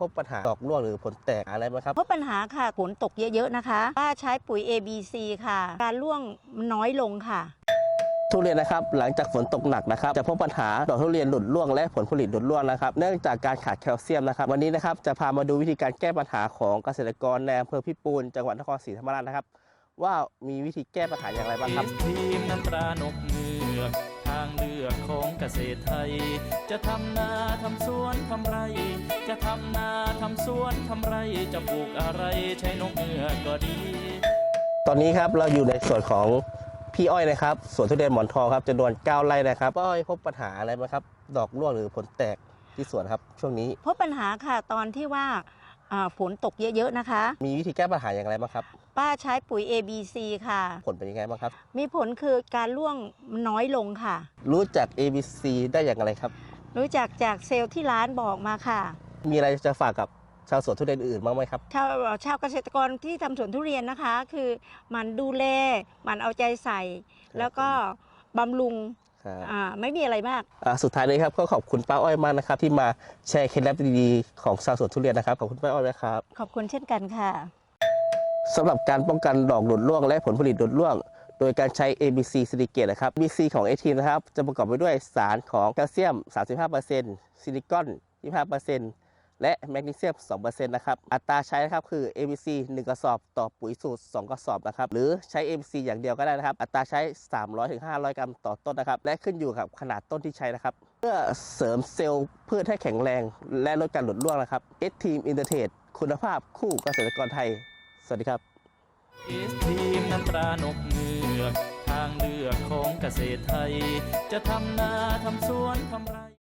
พบปัญหาดอกร่วงหรือผลแตกอะไรไหมครับ พบปัญหาค่ะฝนตกเยอะๆนะคะป้าใช้ปุ๋ย ABC ค่ะ การร่วงน้อยลงค่ะ ทุเรียนนะครับหลังจากฝนตกหนักนะครับ จะพบปัญหาดอกทุเรียนหลุดร่วงและผลผลิตหลุดร่วงนะครับ เนื่องจากการขาดแคลเซียมนะครับ วันนี้นะครับจะพามาดูวิธีการแก้ปัญหาของเกษตรกรในอำเภอพิปูนจังหวัดนครศรีธรรมราชนะครับ ว่ามีวิธีแก้ปัญหาอย่างไรบ้างครับทีมน้ำตรานกเงือกทางเลือกของเกษตรไทย จะทำนาทำสวนทำไรจะ ทำนาทำสวนทำไรจะปลูกอะไรใช้นกเงือกก็ดี ตอนนี้ครับเราอยู่ในส่วนของพี่อ้อยนะครับสวนทุเรียนหมอนทองครับจำนวน9ไร่นะครับป้าอ้อยพบปัญหาอะไรไหมครับ ดอกร่วงหรือผลแตกที่สวนครับ ช่วงนี้พบปัญหาค่ะตอนที่ว่าอ่าฝนตกเยอะๆนะคะ มีวิธีแก้ปัญหาอย่างไรบ้างครับ ป้าใช้ปุ๋ย ABC ค่ะ ผลเป็นยังไงบ้างครับ มีผลคือการร่วงน้อยลงค่ะ รู้จัก ABC ได้อย่างไรครับ รู้จักจากเซลล์ที่ร้านบอกมาค่ะ มีอะไรจะฝากกับชาวสวนทุเรียนอื่นบ้างไหมครับ ชาวชาวเกษตรกรที่ทำสวนทุเรียนนะคะ คือมันดูแลมันเอาใจใส่ แล้วก็บำรุงครับอ่าไม่มีอะไรมาก อ่าสุดท้ายนี้ครับก็ขอบคุณป้าอ้อยมากนะครับ ที่มาแชร์เคล็ดลับดีๆของชาวสวนทุเรียนนะครับขอบคุณป้าอ้อยนะครับ ขอบคุณเช่นกันค่ะ สำหรับการป้องกันดอกหลุดร่วงและผลผลิตหลุดร่วง โดยการใช้ ABC ซิลิเกตนะครับ ABC ของ a t นะครับ จะประกอบไปด้วยสารของแคลเซียม 35%ซิลิคอน 25% และแมกนีเซียม2%นะครับ อัตราใช้นะครับคือ ABC 1 กระสอบต่อปุ๋ยสูตร 2 กระสอบนะครับ หรือใช้ ABC อย่างเดียวก็ได้นะครับ อัตราใช้ 300-500 กรัมต่อต้นนะครับ และขึ้นอยู่กับขนาดต้นที่ใช้นะครับ เพื่อเสริมเซลล์พืชให้แข็งแรง และลดการหลุดร่วงนะครับ S Team Intertrade คุณภาพคู่เกษตรกรไทย สวัสดีครับเอสทีมน้ำตรานกเงือก ทางเลือกของเกษตรไทย จะทำนาทำสวนทำไร